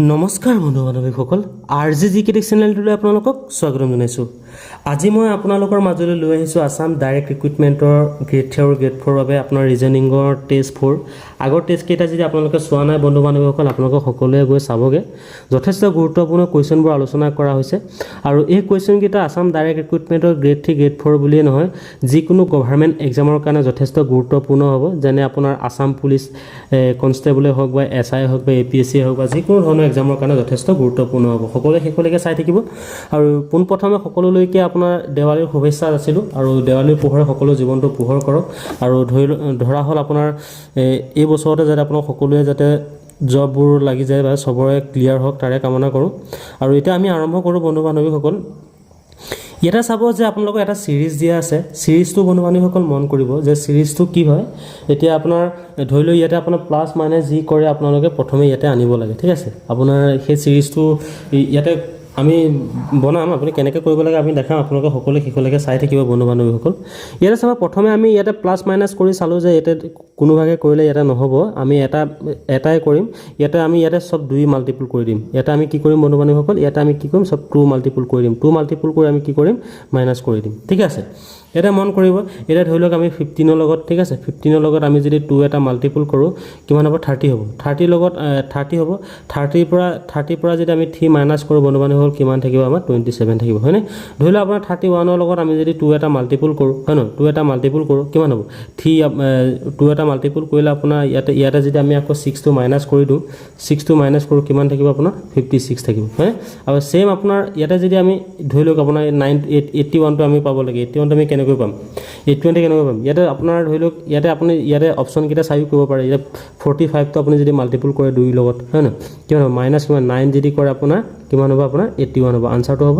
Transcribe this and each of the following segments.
নমস্কাৰ বন্ধু বান্ধৱীসকল আৰ জি জি কেটিক চেনেলটোলৈ আপোনালোকক স্বাগতম জনাইছোঁ। আজি মই আপোনালোকৰ মাজলৈ লৈ আহিছোঁ আছাম ডাইৰেক্ট ৰিক্ৰুইটমেণ্টৰ গ্ৰেড থ্ৰী আৰু গ্ৰেড ফ'ৰৰ বাবে আপোনাৰ ৰিজনিঙৰ টেষ্ট ফ'ৰ আগৰ টেষ্টকেইটা যদি আপোনালোকে চোৱা নাই বন্ধু বান্ধৱীসকল আপোনালোকে সকলোৱে গৈ চাবগৈ। যথেষ্ট গুৰুত্বপূৰ্ণ কুৱেশ্যনবোৰ আলোচনা কৰা হৈছে। আৰু এই কুৱেশ্যনকেইটা আছাম ডাইৰেক্ট ৰিক্ৰুইটমেণ্টৰ গ্ৰেড থ্ৰী গ্ৰেড ফ'ৰ বুলিয়ে নহয় যিকোনো গভাৰ্ণমেণ্ট এক্সামৰ কাৰণে যথেষ্ট গুৰুত্বপূৰ্ণ হ'ব। যেনে আপোনাৰ আছাম পুলিচ কনষ্টেবলে হওক বা এছ আই হওক বা এ পি এছ চি হওক বা যিকোনো ধৰণৰ এক্সামৰ কাৰণে যথেষ্ট গুৰুত্বপূৰ্ণ হ'ব। সকলোৱে শেষলৈকে চাই থাকিব। আৰু পোনপ্ৰথমে সকলোলৈকে আপোনাৰ দেৱালীৰ শুভেচ্ছা আছিলোঁ আৰু দেৱালীৰ পোহৰে সকলো জীৱনটো পোহৰ কৰক। আৰু ধৰি ল- ধৰা হ'ল আপোনাৰ এই বছৰতে যাতে আপোনাৰ সকলোৱে যাতে জববোৰ লাগি যায় বা চবৰে ক্লিয়াৰ হওক তাৰে কামনা কৰোঁ। আৰু এতিয়া আমি আৰম্ভ কৰোঁ বন্ধু বান্ধৱীসকল ইয়াতে চাব যে আপোনালোকৰ এটা ছিৰিজ দিয়া আছে। ছিৰিজটো বন্ধু বান্ধৱীসকল মন কৰিব যে ছিৰিজটো কি হয়। এতিয়া আপোনাৰ ধৰি লওক ইয়াতে আপোনাৰ প্লাছ মাইনাছ যি কৰে আপোনালোকে প্ৰথমে ইয়াতে আনিব লাগে। ঠিক আছে? আপোনাৰ সেই ছিৰিজটো ইয়াতে আমি বনাম আপুনি কেনেকৈ কৰিব লাগে আমি দেখাম আপোনালোকে সকলোৱে শেষলৈকে চাই থাকিব বন্ধু বান্ধৱীসকল ইয়াতে চাব প্ৰথমে আমি ইয়াতে প্লাছ মাইনাছ কৰি চালোঁ যে ইয়াতে কোনোভাগে কৰিলে ইয়াতে নহ'ব আমি এটা এটাই কৰিম। ইয়াতে আমি ইয়াতে চব দুই মাল্টিপুল কৰি দিম। ইয়াতে আমি কি কৰিম বন্ধু বান্ধৱীসকল ইয়াতে আমি কি কৰিম চব টু মাল্টিপুল কৰি দিম। টু মাল্টিপুল কৰি আমি কি কৰিম মাইনাছ কৰি দিম। ঠিক আছে? এতিয়া মন কৰিব এতিয়া ধৰি লওক আমি ফিফটিনৰ লগত ঠিক আছে? ফিফটিনৰ লগত আমি যদি টু এটা মাল্টিপুল কৰোঁ কিমান হ'ব? থাৰ্টি হ'ব। থাৰ্টিৰ লগত থাৰ্টি হ'ব। থাৰ্টিৰ পৰা থাৰ্টিৰ পৰা যদি আমি থ্ৰী মাইনাছ কৰোঁ বন্ধু বান্ধৱীসকল কিমান থাকিব? আমাৰ টুৱেণ্টি ছেভেন থাকিব হয়নে? ধৰি লওক আপোনাৰ থাৰ্টি ওৱানৰ লগত আমি যদি টু এটা মাল্টিপুল কৰোঁ হয় নহয়? টু এটা মাল্টিপুল কৰোঁ কিমান হ'ব? থ্ৰী টু এটা মাল্টিপুল কৰিলে আপোনাৰ ইয়াতে ইয়াতে যদি আমি আকৌ ছিক্সটো মাইনাছ কৰি দিওঁ ছিক্সটো মাইনাছ কৰোঁ কিমান থাকিব আপোনাৰ? ফিফটি ছিক্স থাকিব হয়নে? আৰু ছেইম আপোনাৰ ইয়াতে যদি আমি ধৰি লওক আপোনাৰ নাইন এইট এইটটি ওৱানটো আমি পাব লাগে এইটটি ওৱানটো আমি কেনেকৈ পাম? এইট টুৱেণ্টি কেনেকৈ পাম? ইয়াতে আপোনাৰ ধৰি লওক ইয়াতে আপুনি ইয়াতে অপশ্যনকেইটা চাইও কৰিব পাৰে। ইয়াতে ফৰ্টি ফাইভটো আপুনি যদি মাল্টিপুল কৰে দুইৰ লগত হয় নহয়? কিমান হ'ব? মাইনাছ কিমান? নাইন যদি কৰে আপোনাৰ কিমান হ'ব আপোনাৰ? এইটটি ওৱান হ'ব আনচাৰটো হ'ব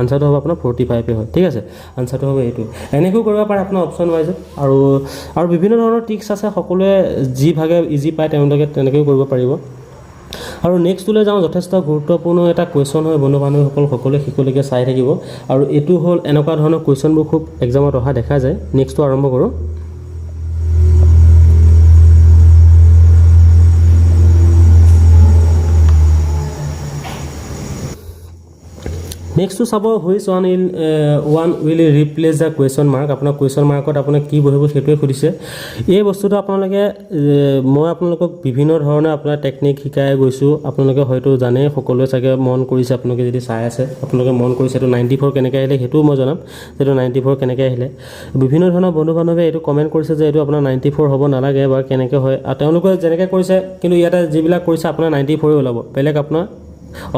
আনচাৰটো হ'ব আপোনাৰ ফৰ্টি ফাইভে হয়। ঠিক আছে? আনচাৰটো হ'ব এইটো এনেকৈও কৰিব পাৰে আপোনাৰ অপশ্যন ৱাইজত আৰু আৰু বিভিন্ন ধৰণৰ ট্ৰিক্স আছে। সকলোৱে যি ভাগে ইজি পায় তেওঁলোকে তেনেকৈও কৰিব পাৰিব। আৰু নেক্সটটোলৈ যাওঁ যথেষ্ট গুৰুত্বপূৰ্ণ এটা কুৱেশ্যন হয় বন্ধু বান্ধৱীসকল সকলোৱে শিকলৈকে চাই থাকিব। আৰু এইটো হ'ল এনেকুৱা ধৰণৰ কুৱেশ্যনবোৰ খুব এক্সামত অহা দেখা যায়। নেক্সটটো আৰম্ভ কৰোঁ। নেক্সটটো চাব which one will one will replace the question mark আপোনাৰ কুৱেশ্যন মাৰ্কত আপোনাক কি বহিব সেইটোৱে সুধিছে। এই বস্তুটো আপোনালোকে এ, মই আপোনালোকক বিভিন্ন ধৰণে আপোনাৰ টেকনিক শিকাই গৈছোঁ। আপোনালোকে হয়তো জানে সকলোৱে চাগে মন কৰিছে আপোনালোকে যদি চাই আছে। আপোনালোকে মন কৰিছে এইটো নাইণ্টি ফ'ৰ কেনেকৈ আহিলে সেইটোও মই জনাম। যে এইটো নাইণ্টি ফ'ৰ কেনেকৈ আহিলে। বিভিন্ন ধৰণৰ বন্ধু বান্ধৱে এইটো কমেণ্ট কৰিছে যে এইটো আপোনাৰ নাইণ্টি ফ'ৰ হ'ব নালাগে বা কেনেকৈ হয়। আৰু তেওঁলোকে যেনেকৈ কৰিছে কিন্তু ইয়াতে যিবিলাক কৰিছে আপোনাৰ নাইণ্টি ফ'ৰে ওলাব। বেলেগ আপোনাৰ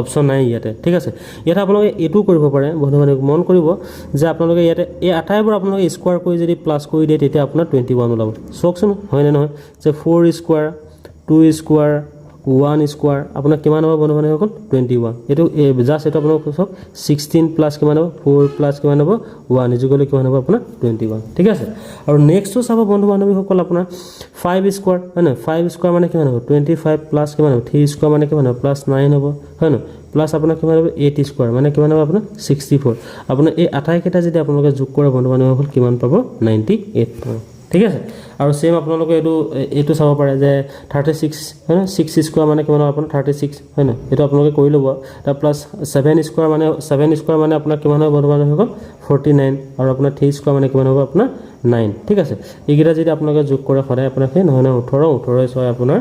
অপশ্যন নাই ইয়াতে ঠিক আছে? ইয়াতে আপোনালোকে এইটোও কৰিব পাৰে বন্ধু বান্ধৱ মন কৰিব যে আপোনালোকে ইয়াতে এই আটাইবোৰ আপোনালোকে স্কোৱাৰ কৰি যদি প্লাছ কৰি দিয়ে তেতিয়া আপোনাৰ টুৱেণ্টি ওৱান ওলাব। চাওকচোন হয়নে নহয়? যে four square two square one square আপোনাৰ কিমান হ'ব বন্ধু বান্ধৱীসকল টুৱেণ্টি ওৱান এইটো জাষ্ট এইটো আপোনালোক চাওক ছিক্সটিন প্লাছ কিমান হ'ব? ফ'ৰ প্লাছ কিমান হ'ব? ওৱান ইজুগলে কিমান হ'ব আপোনাৰ? টুৱেণ্টি ওৱান ঠিক আছে? আৰু নেক্সটটো চাব বন্ধু বান্ধৱীসকল আপোনাৰ ফাইভ স্কোৱাৰ হয় নহয়? ফাইভ স্কোৱাৰ মানে কিমান হ'ব? টুৱেণ্টি ফাইভ প্লাছ কিমান হ'ব? থ্ৰী স্কোৱাৰ মানে কিমান হ'ব? প্লাছ নাইন হ'ব, হয় নহয়? প্লাছ আপোনাৰ কিমান হ'ব? এইট স্কোৱাৰ মানে কিমান হ'ব আপোনাৰ? ছিক্সটি ফ'ৰ আপোনাৰ এই আটাইকেইটা যদি আপোনালোকে যোগ কৰে বন্ধু বান্ধৱীসকল, কিমান পাব? নাইণ্টি এইট পাব। ঠিক আছে? আৰু ছেইম আপোনালোকে এইটো এইটো চাব পাৰে যে থাৰ্টি ছিক্স হয় নহয় ছিক্স স্কোৱাৰ মানে কিমান হ'ব আপোনাৰ? থাৰ্টি ছিক্স হয় নহয় এইটো আপোনালোকে কৰি ল'ব। তাৰ প্লাছ ছেভেন স্কোৱাৰ মানে ছেভেন স্কোৱাৰ মানে আপোনাৰ কিমান হ'ব বন্ধু বান্ধৱীসকল ফৰ্টি নাইন আৰু আপোনাৰ থ্ৰী স্কোৱাৰ মানে কিমান হ'ব আপোনাৰ? নাইন ঠিক আছে? এইকেইটা যদি আপোনালোকে যোগ কৰে সদায় আপোনাৰ সেই নহয় নহয় ওঠৰ ওঠৰ ছয় আপোনাৰ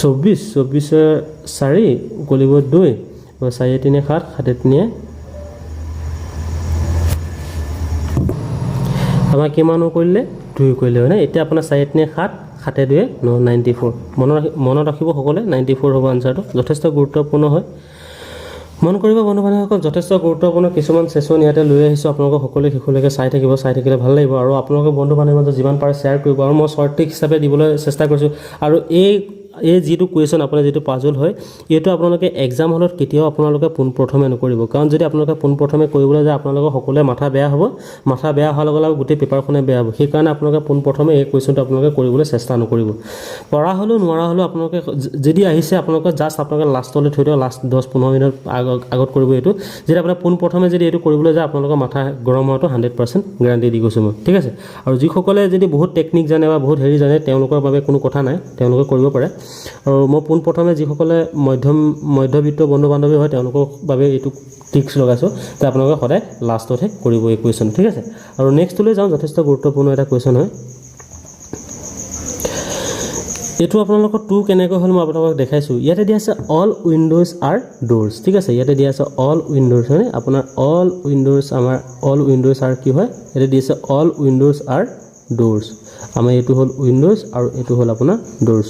চৌব্বিছ চৌব্বিছে চাৰি গলিব দুই চাৰিয়ে তিনি সাত সাতে তিনিয়ে আমাৰ কিমান কৰিলে? দুই কৰিলে হয়নে এতিয়া আপোনাৰ চাৰি তিনি সাত সাতে দুয়ে ন নাইণ্টি ফ'ৰ মনত ৰাখি মনত ৰাখিব সকলোৱে নাইণ্টি ফ'ৰ হ'ব আনচাৰটো যথেষ্ট গুৰুত্বপূৰ্ণ হয়। মন কৰিব বন্ধু বান্ধৱীসকল যথেষ্ট গুৰুত্বপূৰ্ণ কিছুমান ছেশ্যন ইয়াতে লৈ আহিছোঁ। আপোনালোকক সকলোৱে শেষলৈকে চাই থাকিব চাই থাকিলে ভাল লাগিব। আৰু আপোনালোকে বন্ধু বান্ধৱীৰ মাজত যিমান পাৰে শ্বেয়াৰ কৰিব। আৰু মই ট্ৰিক হিচাপে দিবলৈ চেষ্টা কৰিছোঁ। আৰু এই এই যিটো কুৱেশ্যন আপোনাৰ যিটো পাজল হয়, এইটো আপোনালোকে এক্সাম হলত কেতিয়াও আপোনালোকে পোনপ্ৰথমে নকৰিব। কাৰণ যদি আপোনালোকে পোনপ্ৰথমে কৰিবলৈ যায়, আপোনালোকৰ সকলোৱে মাথা বেয়া হ'ব। মাথা বেয়া হোৱাৰ লগে লগে গোটেই পেপাৰখনে বেয়া হ'ব। সেইকাৰণে আপোনালোকে পোনপ্ৰথমে এই কুৱেশ্যনটো আপোনালোকে কৰিবলৈ চেষ্টা নকৰিব। পৰা হ'লেও, নোৱাৰা হ'লেও আপোনালোকে যদি আহিছে, আপোনালোকে জাষ্ট আপোনালোকে লাষ্টলৈ থৈ দিয়ক। লাষ্ট দহ, পোন্ধৰ মিনিট আগত আগত কৰিব এইটো। যদি আপোনাৰ পোনপ্ৰথমে যদি এইটো কৰিবলৈ যায়, আপোনালোকৰ মাথা গৰম হোৱাটো হাণ্ড্ৰেড পাৰ্চেণ্ট গেৰাণ্টি দি কৈছোঁ মই ঠিক আছে? আৰু যিসকলে যদি বহুত টেকনিক জানে বা বহুত হেৰি জানে, তেওঁলোকৰ বাবে কোনো কথা নাই। তেওঁলোকে কৰিব পাৰে। আৰু মই পোনপ্ৰথমে যিসকলে মধ্যম মধ্যবিত্ত বন্ধু বান্ধৱী হয় তেওঁলোকৰ বাবে এইটো টিক্স লগাইছোঁ যে আপোনালোকে সদায় লাষ্টতহে কৰিব এই কুৱেশ্যন ঠিক আছে? আৰু নেক্সটলৈ যাওঁ যথেষ্ট গুৰুত্বপূৰ্ণ এটা কুৱেশ্যন হয়। এইটো আপোনালোকৰ টু কেনেকৈ হ'ল মই আপোনালোকক দেখাইছোঁ। ইয়াতে দিয়া আছে অল উইণ্ড'জ আৰ ড'ৰ্ছ ঠিক আছে? ইয়াতে দিয়া আছে অল উইণ্ড'জ হয়নে? আপোনাৰ অল উইণ্ড'জ আমাৰ অল উইণ্ড'জ আৰ কি হয়? ইয়াতে দি আছে অল উইণ্ড'জ আৰ ড'ৰ্ছ আমাৰ এইটো হ'ল উইণ্ড'জ আৰু এইটো হ'ল আপোনাৰ ড'ৰ্ছ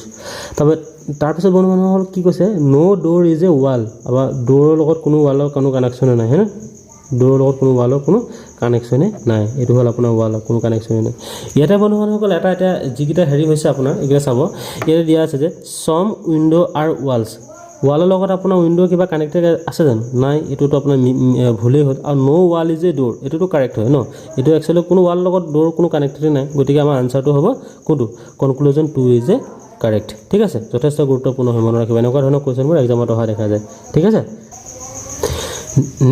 তাৰপৰা তাৰপিছত মানুহ হ'ল কি কৈছে? No' door is a wall আমাৰ ড'ৰৰ লগত কোনো ৱালৰ কোনো কানেকশ্যনে নাই, হয়নে? ড'ৰৰ লগত কোনো ৱালৰ কোনো কানেকশ্যনে নাই। এইটো হ'ল আপোনাৰ ৱালৰ কোনো কানেকশ্যনে নাই। ইয়াতে বন্ধু বান্ধৱসকল এটা এতিয়া যিকেইটা হেৰি হৈছে আপোনাৰ, এইকেইটা চাব। ইয়াতে দিয়া আছে যে চম উইণ্ড' আৰু ৱালছ ৱালৰ লগত আপোনাৰ উইণ্ড' কিবা কানেক্টেড আছে জানো নাই, এইটোতো আপোনাৰ ভুলেই হ'ল। আৰু no' wall is a door এইটোতো কাৰেক্ট হয় ন? এইটো একচুৱেলি কোনো ৱালৰ লগত ড'ৰ কোনো কানেক্টেড নাই, গতিকে আমাৰ আনচাৰটো হ'ব কোনটো? Conclusion two is a correct ঠিক আছে? যথেষ্ট গুৰুত্বপূৰ্ণ হয়, মনত ৰাখিব। এনেকুৱা ধৰণৰ কুৱেশ্যনবোৰ এক্সামত অহা দেখা যায়। ঠিক আছে?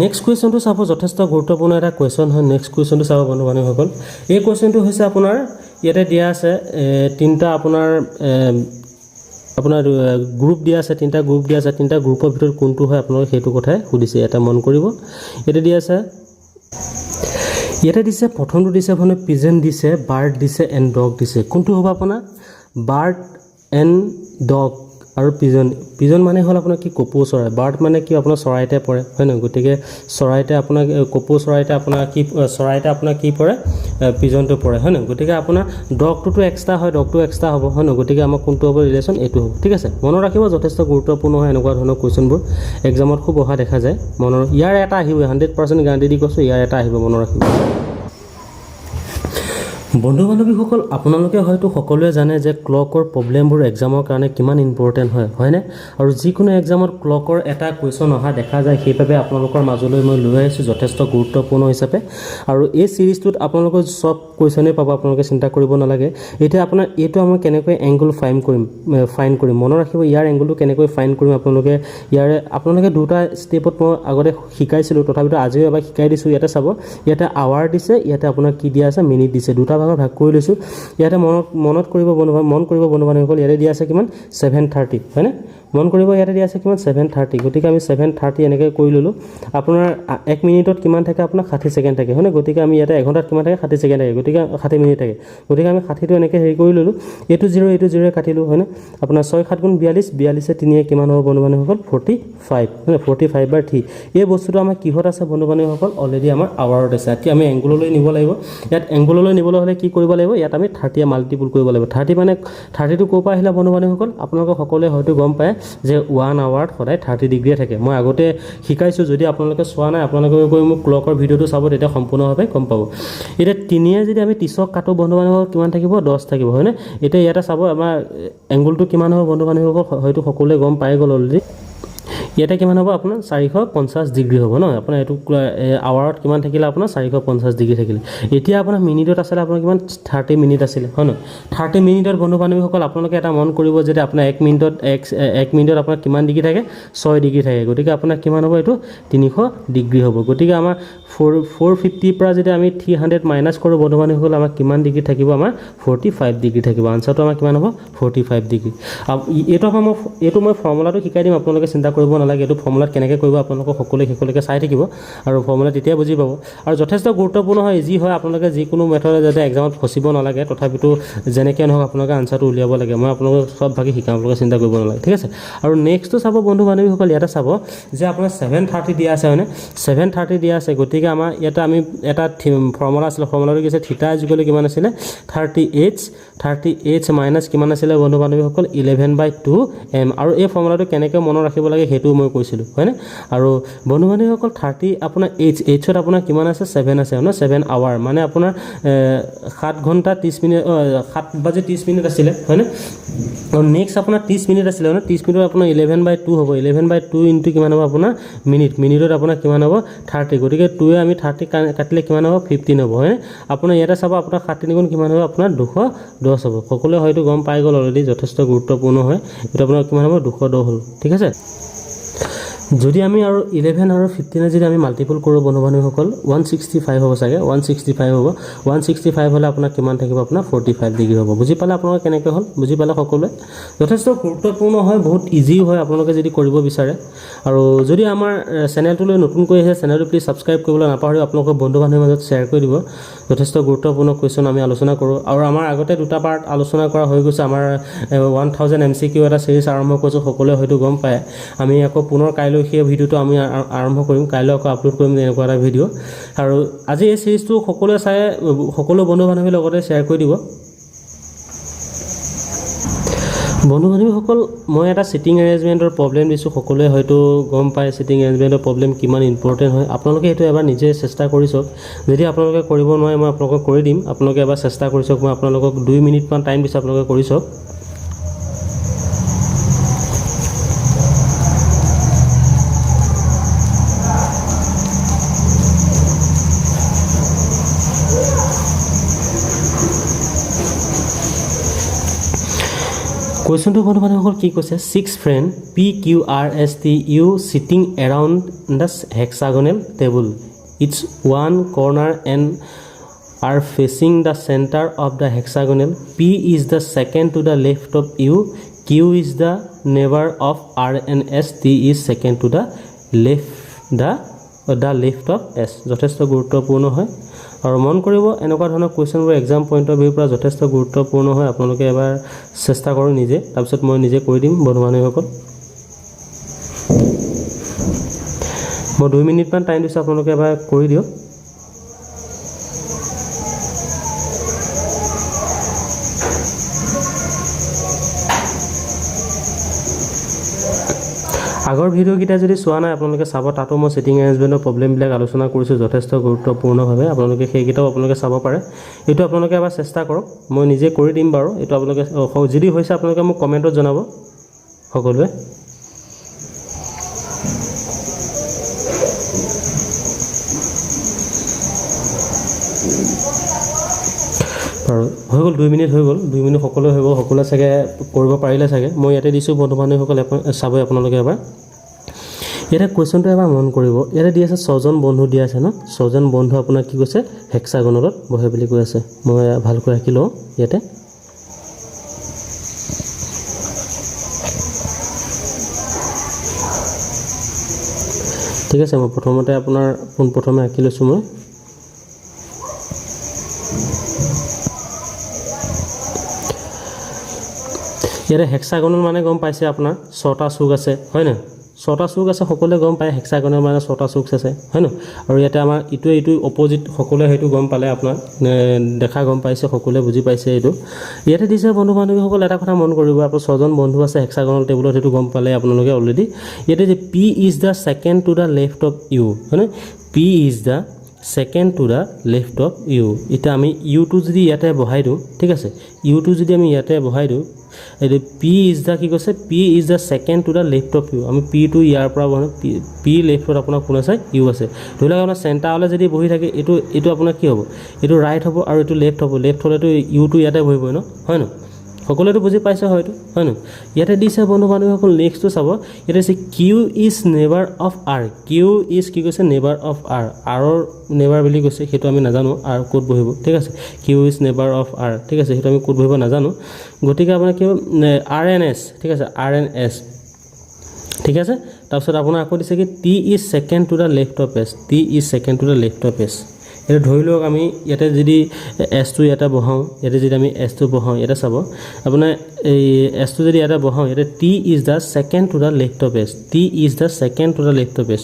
নেক্সট কুৱেশ্যনটো চাব, যথেষ্ট গুৰুত্বপূৰ্ণ এটা কুৱেশ্যন হয়। নেক্সট কুৱেশ্যনটো চাব, বন্ধু বান্ধৱীসকল। এই কুৱেশ্যনটো হৈছে আপোনাৰ, ইয়াতে দিয়া আছে তিনিটা আপোনাৰ আপোনাৰ গ্ৰুপ দিয়া আছে তিনিটা গ্ৰুপ দিয়া আছে তিনিটা গ্ৰুপৰ ভিতৰত কোনটো হয় আপোনালোকে সেইটো কথাই সুধিছে, এটা মন কৰিব। ইয়াতে দিয়া আছে, ইয়াতে দিছে, প্ৰথমটো দিছে আপোনাৰ পিজেন দিছে বাৰ্ড দিছে এণ্ড ডগ দিছে। কোনটো হ'ব আপোনাৰ? বাৰ্ড এণ্ড ডগ আৰু পিজন পিজন মানে হ'ল আপোনাৰ কি, কপৌ চৰাই। বাৰ্ড মানে কি, আপোনাৰ চৰাইতে পৰে, হয় নহয়? গতিকে চৰাইতে আপোনাৰ কপৌ চৰাইতে আপোনাৰ কি, চৰাইতে আপোনাৰ কি পৰে? পিজনটো পৰে, হয় নহয়? গতিকে আপোনাৰ ডগটোতো এক্সট্ৰা হয়, ডগটো এক্সট্ৰা হ'ব, হয় নহয়? গতিকে আমাৰ কোনটো হ'ব ৰিলেশ্যন এইটো হ'ব, ঠিক আছে? মনত ৰাখিব যথেষ্ট গুৰুত্বপূৰ্ণ হয় এনেকুৱা ধৰণৰ কুৱেশ্যনবোৰ। এক্সামত খুব অহা দেখা যায়। মনৰ ইয়াৰ এটা আহিবই হাণ্ড্ৰেড পাৰ্চেণ্ট গেৰাণ্টি দি কৈছোঁ, ইয়াৰ এটা আহিব, মনত ৰাখিব। বন্ধু বান্ধৱীসকল আপোনালোকে হয়তো সকলোৱে জানে যে ক্লকৰ প্ৰব্লেমবোৰ এক্সামৰ কাৰণে কিমান ইম্পৰ্টেণ্ট হয়, হয়নে? আৰু যিকোনো এক্সামত ক্লকৰ এটা কুৱেশ্যন অহা দেখা যায় সেইবাবে আপোনালোকৰ মাজলৈ মই লৈ আহিছোঁ যথেষ্ট গুৰুত্বপূৰ্ণ হিচাপে। আৰু এই ছিৰিজটোত আপোনালোকৰ চব কুৱেশ্যনেই পাব, আপোনালোকে চিন্তা কৰিব নালাগে। এতিয়া আপোনাৰ, এইটো আমি কেনেকৈ এংগুল ফাইন কৰিম ফাইন কৰিম? মনত ৰাখিব, ইয়াৰ এংগুলটো কেনেকৈ ফাইন কৰিম আপোনালোকে? ইয়াৰে, আপোনালোকে দুটা ষ্টেপত মই আগতে শিকাইছিলোঁ, তথাপিতো আজিও এবাৰ শিকাই দিছোঁ, ইয়াতে চাব। ইয়াতে আৱাৰ দিছে, ইয়াতে আপোনাৰ কি দিয়া আছে মিনিট দিছে, দুটা ভাগত ভাগ কৰি লৈছোঁ। ইয়াতে মনত মনত কৰিব বন্ধু, মন কৰিব বন্ধু বান্ধৱীসকল ইয়াতে দিয়া আছে কিমান? ছেভেন থাৰ্টি হয়নে? মন কৰিব ইয়াতে দিয়া আছে কিমান? ছেভেন থাৰ্টি গতিকে আমি ছেভেন থাৰ্টি এনেকৈ কৰি ল'লোঁ। আপোনাৰ এক মিনিটত কিমান থাকে? আপোনাৰ ষাঠি ছেকেণ্ড থাকে, হয়নে? গতিকে আমি ইয়াতে এঘণ্টাত কিমান থাকে? ষাঠি ছেকেণ্ড থাকে, গতিকে ষাঠি মিনিট থাকে। গতিকে আমি ষাঠিটো এনেকৈ হেৰি কৰি ল'লোঁ। এইটো জিৰ' এইটো জিৰ'য়ে কাটিলোঁ, হয়নে? আপোনাৰ ছয় সাত গুণ বিয়াল্লিছ, বিয়াল্লিছে তিনিয়ে কিমান হ'ব বন্ধু বান্ধৱীসকল ফৰ্টি ফাইভ হয়নে? ফৰ্টি ফাইভ বাৰ থ্ৰী এই বস্তুটো আমাৰ কিহত আছে বন্ধু বান্ধৱীসকল অলৰেডি আমাৰ আৱাৰত আছে। আমি এংগুললৈ নিব লাগিব। ইয়াত এংগুললৈ নিবলৈ হ'লে কি কৰিব লাগিব? ইয়াত আমি থাৰ্টিয়ে মাল্টিপুল কৰিব লাগিব। থাৰ্টি মানে থাৰ্টিটো ক'ৰ পৰা আহিলে বন্ধু বান্ধৱীসকল আপোনালোকে সকলোৱে হয়তো গম পায় যে ওৱান আৱাৰত সদায় থাৰ্টি ডিগ্ৰীয়ে থাকে। মই আগতে শিকাইছোঁ যদি আপোনালোকে চোৱা নাই আপোনালোকে গৈ মোক ক্লকৰ ভিডিঅ'টো চাব তেতিয়া সম্পূৰ্ণভাৱে গম পাব। এতিয়া তিনিয়ে যদি আমি ত্ৰিছক কাটো বন্ধু বান্ধৱীসকল কিমান থাকিব? দহ থাকিব হয়নে? এতিয়া ইয়াতে চাব আমাৰ এংগুলটো কিমান হ'ব বন্ধু বান্ধৱীসকল হয়তো সকলোৱে গম পাই গ'ল অলৰেডি ইয়াতে কিমান হ'ব আপোনাৰ? চাৰিশ পঞ্চাছ ডিগ্ৰী হ'ব ন? আপোনাৰ এইটো আৱাৰত কিমান থাকিলে আপোনাৰ? চাৰিশ পঞ্চাছ ডিগ্ৰী থাকিলে। এতিয়া আপোনাৰ মিনিটত আছিলে আপোনাৰ কিমান? থাৰ্টি মিনিট আছিলে, হয় নহয়? থাৰ্টি মিনিটত বন্ধু বান্ধৱীসকল, আপোনালোকে এটা মন কৰিব যে আপোনাৰ এক মিনিটত, এক এক মিনিটত আপোনাৰ কিমান ডিগ্ৰী থাকে? ছয় ডিগ্ৰী থাকে। গতিকে আপোনাৰ কিমান হ'ব এইটো? তিনিশ ডিগ্ৰী হ'ব। গতিকে আমাৰ ফ'ৰ ফ'ৰ ফিফটিৰ পৰা যদি আমি থ্ৰী হাণ্ড্ৰেড মাইনাছ কৰোঁ বন্ধু বান্ধৱীসকল আমাৰ কিমান ডিগ্ৰী থাকিব? আমাৰ ফৰ্টি ফাইভ ডিগ্ৰী থাকিব আনচাৰটো আমাৰ কিমান হ'ব? ফৰ্টি ফাইভ ডিগ্ৰী এইটো আমাৰ মই, এইটো মই ফৰ্মুলাটো শিকাই দিম, আপোনালোকে চিন্তা কৰিব নালাগে। এইটো ফৰ্মুলাত কেনেকৈ কৰিব, আপোনালোকক সকলোৱে শেষলৈকে চাই থাকিব। আৰু ফৰ্মুলা তেতিয়া বুজি পাব। আৰু যথেষ্ট গুৰুত্বপূৰ্ণ হয়, যি হয়, আপোনালোকে যিকোনো মেথডে যাতে এক্সামত ফচিব নালাগে। তথাপিতো যেনেকৈ নহওক, আপোনালোকে আনচাৰটো উলিয়াব লাগে। মই আপোনালোকক চব ভাগে শিকাম, আপোনালোকে চিন্তা কৰিব নালাগে। ঠিক আছে? আৰু নেক্সটটো চাব বন্ধু বান্ধৱীসকল ইয়াতে চাব যে আপোনাৰ ছেভেন থাৰ্টি দিয়া আছে, হয়নে? ছেভেন থাৰ্টি দিয়া আছে, গতিকে গতিকে আমাৰ ইয়াতে আমি এটা ফৰ্মুলা আছিলে ফৰ্মুলাটো কি আছিলে থিতা ইজুকেলি কিমান আছিলে thirty H thirty H minus কিমান আছিলে, বন্ধু বান্ধৱীসকল ইলেভেন বাই টু এম আৰু এই ফৰ্মুলাটো কেনেকৈ মনত ৰাখিব লাগে সেইটোও মই কৈছিলোঁ, হয়নে? আৰু বন্ধু বান্ধৱীসকল থাৰ্টি আপোনাৰ এইচ এইচত আপোনাৰ কিমান আছে ছেভেন আছে ন ছেভেন আৱাৰ মানে আপোনাৰ সাত ঘণ্টা ত্ৰিছ মিনিট সাত বাজি ত্ৰিছ মিনিট আছিলে, হয়নে? আৰু নেক্সট আপোনাৰ ত্ৰিছ মিনিট আছিলে মানে ত্ৰিছ মিনিটত আপোনাৰ ইলেভেন বাই টু হ'ব ইলেভেন বাই টু ইনটু কিমান হ'ব আপোনাৰ মিনিট মিনিটত আপোনাৰ কিমান হ'ব থাৰ্টি গতিকে টুৱে আমি থাৰ্টি কাটিলে কিমান হ'ব? ফিফটিন হ'ব হয়নে আপোনাৰ ইয়াতে চাব আপোনাৰ সাত তিনিগুণ কিমান হ'ব? আপোনাৰ দুশ দহ হ'ব। সকলোৱে হয়তো গম পাই গ'ল অলৰেডি যথেষ্ট গুৰুত্বপূৰ্ণ হয়। এইটো আপোনাৰ কিমান হ'ব? দুশ দহ হ'ল। ঠিক আছে? যদি আমি আৰু ইলেভেন আৰু ফিফটিনে যদি আমি মাল্টিপুল কৰোঁ বন্ধু বান্ধৱীসকল ওৱান ছিক্সটি ফাইভ হ'ব চাগে ওৱান ছিক্সটি ফাইভ হ'ব। ওৱান ছিক্সটি ফাইভ হ'লে আপোনাৰ কিমান থাকিব? আপোনাৰ ফৰ্টি ফাইভ ডিগ্ৰী হ'ব। বুজি পালে আপোনালোকে কেনেকৈ হ'ল? বুজি পালে সকলোৱে? যথেষ্ট গুৰুত্বপূৰ্ণ হয় বহুত ইজিও হয় আপোনালোকে যদি কৰিব বিচাৰে। আৰু যদি আমাৰ চেনেলটোলৈ নতুনকৈ আহিছে চেনেলটো প্লিজ ছাবস্ক্ৰাইব কৰিবলৈ নাপাহৰিব আপোনালোকৰ বন্ধু বান্ধৱীৰ মাজত শ্বেয়াৰ কৰি দিব। যথেষ্ট গুৰুত্বপূৰ্ণ কুৱেশ্যন আমি আলোচনা কৰোঁ। আৰু আমাৰ আগতে দুটা পাৰ্ট আলোচনা কৰা হৈ গৈছে। আমাৰ one thousand M C Q এটা চিৰিজ আৰম্ভ কৰিছোঁ সকলোৱে হয়তো গম পায়। আমি আকৌ পুনৰ কাইলৈ সেই ভিডিঅ'টো আমি আৰম্ভ কৰিম। কাইলৈ আকৌ আপলোড কৰিম এনেকুৱা এটা ভিডিঅ' আৰু আজি এই চিৰিজটো সকলোৱে চাই সকলো বন্ধু বান্ধৱীৰ লগতে শ্বেয়াৰ কৰি দিব। বন্ধু বান্ধৱীসকল মই এটা ছিটিং এৰেঞ্জমেণ্টৰ প্ৰব্লেম দিছোঁ। সকলোৱে হয়তো গম পায় ছিটিং এৰেঞ্জমেণ্টৰ প্ৰব্লেম কিমান ইম্পৰ্টেণ্ট হয়। আপোনালোকে সেইটো এবাৰ নিজে চেষ্টা কৰি চাওক। যদি আপোনালোকে কৰিব নোৱাৰে মই আপোনালোকক কৰি দিম। আপোনালোকে এবাৰ চেষ্টা কৰি চাওক। মই আপোনালোকক দুই মিনিটমান টাইম দিছোঁ আপোনালোকে কৰি চাওক। কুৱেশ্যনটো বন্ধু বান্ধৱীসকল কি কৈছে six friend P Q R S T U sitting around the hexagonal table it's one corner and are facing the center of the hexagonal p is the second to the left of u q is the neighbor of r and s t is second to the left the the left of s যথেষ্ট গুৰুত্বপূৰ্ণ হয়। আৰু মন কৰিব এনেকুৱা ধৰণৰ কুৱেশ্যনবোৰ exam পইণ্টৰ ভিউৰ পৰা যথেষ্ট গুৰুত্বপূৰ্ণ হয় আপোনালোকে এবাৰ চেষ্টা কৰক নিজে। তাৰপিছত মই নিজে কৰি দিম বন্ধু বান্ধৱীসকল। মই দুই মিনিটমান টাইম দিছোঁ আপোনালোকে এবাৰ কৰি দিয়ক। আগৰ ভিডিঅ'কেইটা যদি চোৱা নাই আপোনালোকে চাব তাতো মই ছিটিং এৰেঞ্জমেণ্টৰ প্ৰব্লেমবিলাক আলোচনা কৰিছোঁ যথেষ্ট গুৰুত্বপূৰ্ণভাৱে। আপোনালোকে সেইকেইটাও আপোনালোকে চাব পাৰে। এইটো আপোনালোকে এবাৰ চেষ্টা কৰক। মই নিজে কৰি দিম বাৰু। এইটো আপোনালোকে যদি হৈছে আপোনালোকে মোক কমেণ্টত জনাব সকলোৱে বাৰু হৈ গ'ল দুই মিনিট হৈ গ'ল দুই মিনিট সকলোৱে হৈ গ'ল সকলোৱে চাগে কৰিব পাৰিলে চাগে। মই ইয়াতে দিছোঁ বন্ধু বান্ধৱীসকলে আপো- চাব আপোনালোকে এবাৰ। ইয়াতে কুৱেশ্যনটো এবাৰ মন কৰিব। ইয়াতে দি আছে ছজন বন্ধু দিয়া আছে ন? ছজন বন্ধু আপোনাৰ কি কৈছে? হেক্সাগনলত বহে বুলি কৈ আছে। মই ভালকৈ ৰাখি লওঁ ইয়াতে। ঠিক আছে মই প্ৰথমতে আপোনাৰ পোনপ্ৰথমে আঁকি লৈছোঁ মই। ইয়াতে হেক্সাগনল মানে গম পাইছে আপোনাৰ ছটা চুক আছে হয় নহয় ছটা চুক আছে সকলোৱে গম পায় হেক্সাগনল মানে ছটা চুক আছে হয় নহয় আৰু ইয়াতে আমাৰ ইটোৱে ইটো অপজিট সকলোৱে সেইটো গম পালে আপোনাৰ দেখা গম পাইছে সকলোৱে বুজি পাইছে এইটো। ইয়াতে দিছে বন্ধু বান্ধৱীসকল এটা কথা মন কৰিব আপোনাৰ ছজন বন্ধু আছে হেক্সাগনল টেবুলত সেইটো গম পালে আপোনালোকে অলৰেডি ইয়াতে যে P is the second to the left of U হয়নে P is the second to the left of U এতিয়া আমি ইউটো যদি ইয়াতে বহাই দিওঁ ঠিক আছে? ইউটো যদি আমি ইয়াতে বহাই দিওঁ পি ইজ দ্য কি কৈছে? P is the second to the left of U আমি পিটো ইয়াৰ পৰা পি পি লেফ্টত আপোনাৰ কোন আছে? ইউ আছে। ধৰি লওক আপোনাৰ চেণ্টাৰলৈ যদি বহি থাকে এইটো এইটো আপোনাৰ কি হ'ব? এইটো ৰাইট হ'ব আৰু এইটো লেফ্ট হ'ব। লেফ্ট হ'লেতো ইউটো ইয়াতে বহিবই ন? হয় ন সকলোৱেতো বুজি পাইছে হয়তো, হয় নহয় ইয়াতে দিছে বন্ধু বান্ধৱীসকল নেক্সটটো চাব। ইয়াতে দিছে Q is neighbour of R Q is কি কৈছে? নেবাৰ অফ আৰ আৰৰ নেবাৰ বুলি কৈছে, সেইটো আমি নাজানো আৰ ক'ত বহিব, ঠিক আছে? Q is neighbour of R ঠিক আছে? সেইটো আমি ক'ত বহিব নাজানো। গতিকে আপোনাৰ কি আৰ এন এছ ঠিক আছে? আৰ এন এছ ঠিক আছে? তাৰপিছত আপোনাৰ আকৌ দিছে কি T is second to the left of S T is second to the left of S এতিয়া ধৰি লওক আমি ইয়াতে যদি এছটো ইয়াতে বহাওঁ, ইয়াতে যদি আমি এছটো বহাওঁ, ইয়াতে চাব। আপোনাৰ এই এছটো যদি ইয়াতে বহাওঁ, ইয়াতে T is the second to the left of S T is the second to the left of S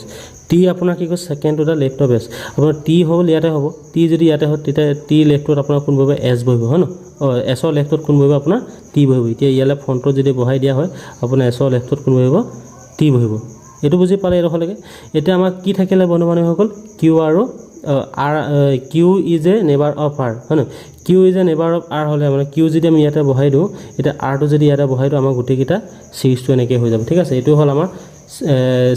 T আপোনাৰ কি কয় ছেকেণ্ডটো লেফ্ট অফ এছ আপোনাৰ টি হ'ল ইয়াতে হ'ব। টি যদি ইয়াতে হয়, তেতিয়া টি লেফ্টত আপোনাৰ কোন বহিব? এছ বহিব, হয় ন অঁ এছৰ লেফ্টত কোন বহিব? আপোনাৰ টি বহিব। এতিয়া ইয়ালৈ ফ্ৰণ্টত যদি বহাই দিয়া হয়, আপোনাৰ এছৰ লেফ্টত কোন বহিব? টি বহিব। এইটো বুজি পালে এইডোখৰলৈকে এতিয়া আমাক কি থাকিলে বন্ধু বান্ধৱীসকল কিউ আৰু R Q is a neighbour of R হয় নহয় Q is a neighbour of R হ'লে মানে কিউ যদি আমি ইয়াতে বহাই দিওঁ এতিয়া আৰটো যদি ইয়াতে বহাই দিওঁ আমাৰ গোটেইকেইটা চিৰিজটো এনেকৈ হৈ যাব। ঠিক আছে এইটো হ'ল আমাৰ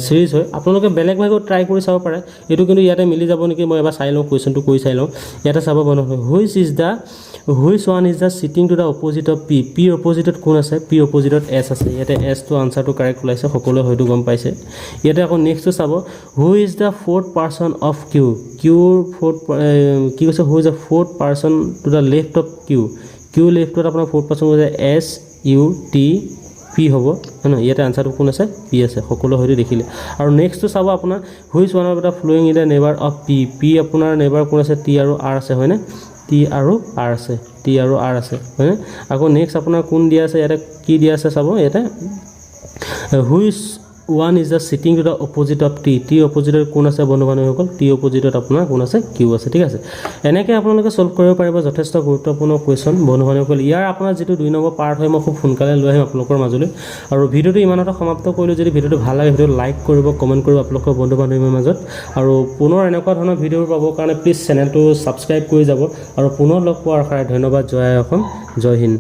চিৰিজ হয়। আপোনালোকে বেলেগ বেলেগত ট্ৰাই কৰি চাব পাৰে। এইটো কিন্তু ইয়াতে মিলি যাব নেকি, মই এবাৰ চাই লওঁ কুৱেশ্যনটো কৰি চাই লওঁ। ইয়াতে চাব বন্ধ which is the which one is the sitting to the opposite of P P অপ'জিটত কোন আছে? পি অপ'জিটত এছ আছে। ইয়াতে এছটো আনচাৰটো কাৰেক্ট ওলাইছে, সকলোৱে হয়তো গম পাইছে। ইয়াতে আকৌ নেক্সটটো চাব। Who is the fourth person of Q কিউৰ fourth কি কৈছে? Who is the fourth person to the left of Q Q লেফ্টত আপোনাৰ ফ'ৰ্থ পাৰ্চন কৈছে এছ ইউ টি পি হ'ব? হয় নহয়? ইয়াতে আনচাৰটো কোন আছে? পি আছে। সকলো হয়তো দেখিলে। আৰু নেক্সটটো চাব আপোনাৰ which one of the following in the neighbour of P P আপোনাৰ নেবাৰ কোন আছে? টি আৰু আৰ আছে হয়নে? টি আৰু আৰ আছে। টি আৰু আৰ আছে হয়নে? আকৌ নেক্সট আপোনাৰ কোন দিয়া আছে? ইয়াতে কি দিয়া আছে চাব? ইয়াতে which one is the sitting to the opposite of T T অপ'জিটত কোন আছে বন্ধু বান্ধৱীসকল? টি অপ'জিটত আপোনাৰ কোন আছে? কিউ আছে, ঠিক আছে? এনেকৈ আপোনালোকে ছল্ভ কৰিব পাৰিব যথেষ্ট গুৰুত্বপূৰ্ণ কুৱেশ্যন বন্ধু বান্ধৱীসকল। ইয়াৰ আপোনাৰ যিটো দুই নম্বৰ পাৰ্ট হয়, মই খুব সোনকালে লৈ আহিম আপোনালোকৰ মাজলৈ। আৰু ভিডিঅ'টো ইমানতে সমাপ্ত কৰিলোঁ, যদি ভিডিঅ'টো ভালো লাগে ভিডিঅ'টো লাইক কৰিব কমেণ্ট কৰিব আপোনালোকৰ বন্ধু বান্ধৱীৰ মাজত। আৰু পুনৰ এনেকুৱা ধৰণৰ ভিডিঅ'বোৰ পাবৰ কাৰণে প্লিজ চেনেলটো ছাবস্ক্ৰাইব কৰি যাব। আৰু পুনৰ লগ পোৱাৰ আশাৰে ধন্যবাদ, জয় অসম, জয় হিন্দ।